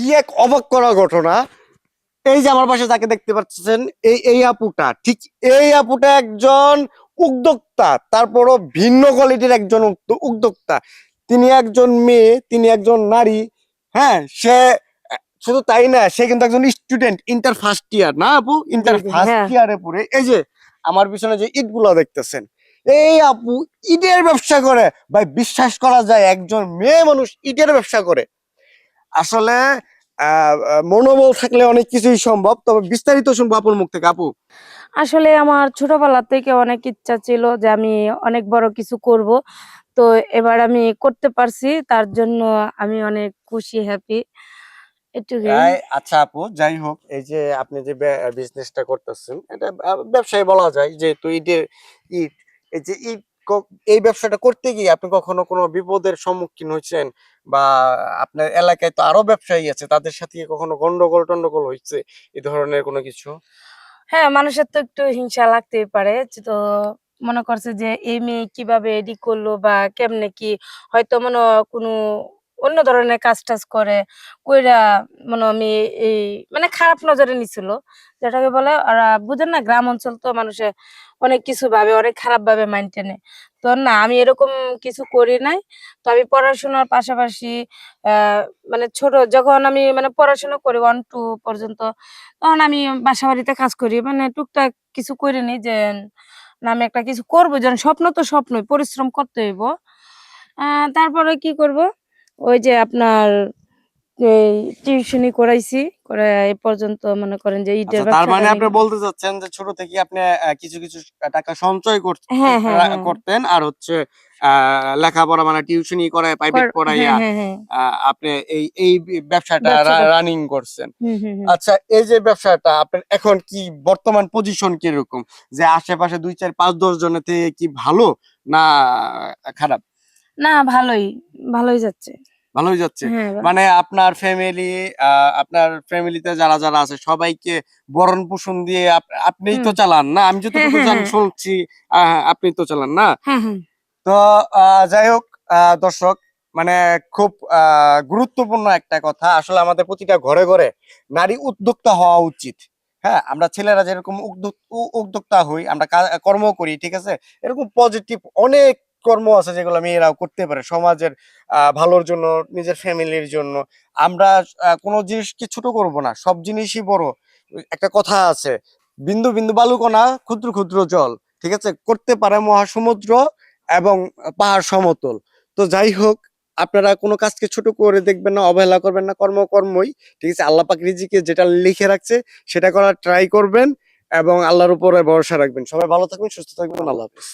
কি এক অবাক করা ঘটনা? এই যে আমার পাশে যাকে দেখতে পাচ্ছেন এই এই আপুটা ঠিক এই আপুটা একজন উদ্যোক্তা তারপরও ভিন্ন কোয়ালিটির একজন উদ্যোক্তা। তিনি একজন মেয়ে তিনি একজন নারী হ্যাঁ সে শুধু তাই না সে কিন্তু একজন স্টুডেন্ট ইন্টার ফার্স্ট ইয়ার না আপু? Inter first. ইয়ারে পড়ে। এই যে আমার পিছনে যে ইটগুলো দেখতেছেন এই আপু ইটের ব্যবসা করে। ভাই বিশ্বাস করা যায় একজন মেয়ে মানুষ ইটের ব্যবসা করে। আসলে মনোবল থাকলে অনেক কিছুই সম্ভব তবে বিস্তারিত শুনব আপুর মুখ থেকে। আপু? আসলে আমার ছোটবেলা থেকে অনেক ইচ্ছা ছিল যে আমি অনেক বড় কিছু করব। তো এবার আমি করতে পারছি তার জন্য আমি অনেক খুশি হ্যাপি আচ্ছা আপু যাই হোক এই যে আপনি যে বিজনেসটা করতেছেন এটা ব্যবসায় বলা যায় যেহেতু ইটের ইট এই যে ইট ক- এই ব্যবসাটা করতে গিয়ে আপনি কখনো কোনো বিপদের সম্মুখীন হয়েছেন? বা আপনার এলাকায় তো আরও ব্যবসায়ী আছে, তাদের সাথে কখনো গন্ডগোল টন্ডগোল হয়েছে? এই ধরনের কোনো কিছু? হ্যাঁ মানুষের তো একটু হিংসা লাগতেই পারে। তো মনে করছে যে, এই মেয়ে কীভাবে এডি করল বা কেমনে কি? হয়তো মনে কোনো অন্য ধরনের কাজ টাজ করে, কইরা মনে আমি এই মানে খারাপ নজরে নিছিল। যেটাকে বলে ওরা বুঝেন না, গ্রাম অঞ্চল তো মানুষে অনেক কিছু ভাবে, অনেক খারাপ ভাবে মাইন্ডে নেয়। তো না, আমি এরকম কিছু করি নাই। তো আমি পড়াশোনার পাশাপাশি মানে ছোট, যখন আমি মানে পড়াশোনা করি ওয়ান টু পর্যন্ত, তখন আমি বাসা বাড়িতে কাজ করি। মানে টুকটাক কিছু করে নি যে, না, আমি একটা কিছু করব। যেন স্বপ্ন তো স্বপ্নই, পরিশ্রম করতে হইব। তারপরে কি করব? ওই যে আপনার এই টিউশনি করাইছি করে পর্যন্ত মনে করেন যে ইটের আচ্ছা, তার মানে আপনি বলতে চাচ্ছেন যে ছোট থেকে আপনি কিছু কিছু টাকা সঞ্চয় করতে হ্যাঁ, হ্যাঁ, হ্যাঁ। করতেন আর হচ্ছে লেখাপড়া মানে টিউশনি করায় প্রাইভেট পড়াইয়া আপনি এই এই ব্যবসাটা রানিং করছেন। আচ্ছা এই যে ব্যবসাটা আপনার এখন কি বর্তমান পজিশন কীরকম? যে আশেপাশে দুই চার পাঁচ দশ জনের থেকে কি ভালো না খারাপ? না ভালোই ভালোই যাচ্ছে। ভালোই যাচ্ছে। হ্যাঁ মানে আপনার ফ্যামিলি আপনার ফ্যামিলিতে যারা যারা আছে সবাইকে বরণ পোষণ দিয়ে আপ- আপনিই তো চালান না? আমি যতটুকু হ্যাঁ, জান হ্যাঁ। শুনছি আপনি তো চালান না? তো যাই হোক আহ, দর্শক মানে খুব আহ, গুরুত্বপূর্ণ একটা কথা। আসলে আমাদের প্রতিটা ঘরে ঘরে নারী উদ্যোক্তা হওয়া উচিত। হ্যাঁ আমরা ছেলেরা যেরকম উদ্যোক- উদ্যোক্তা হই আমরা কর্ম করি ঠিক আছে? এরকম পজিটিভ অনেক কর্ম আছে যেগুলো মেয়েরাও করতে পারে সমাজের ভালোর জন্য, নিজের ফ্যামিলির জন্য। আমরা কোনো জিনিসকে ছোট করব না, সব জিনিসই বড়। একটা কথা আছে, বিন্দু বিন্দু বালুকণা ক্ষুদ্র ক্ষুদ্র জল, ঠিক আছে? করতে পারে মহাসমুদ্র এবং পাহাড় সমতল। তো যাই হোক, আপনারা কোনো কাজকে ছোট করে দেখবেন না, অবহেলা করবেন না কর্ম কর্মই ঠিক আছে? আল্লাহ পাক রিজিকে যেটা লিখে রাখছে, সেটা করার ট্রাই করবেন এবং আল্লাহর উপরে ভরসা রাখবেন। সবাই ভালো থাকবেন, সুস্থ থাকবেন, আল্লাহ হাফেজ।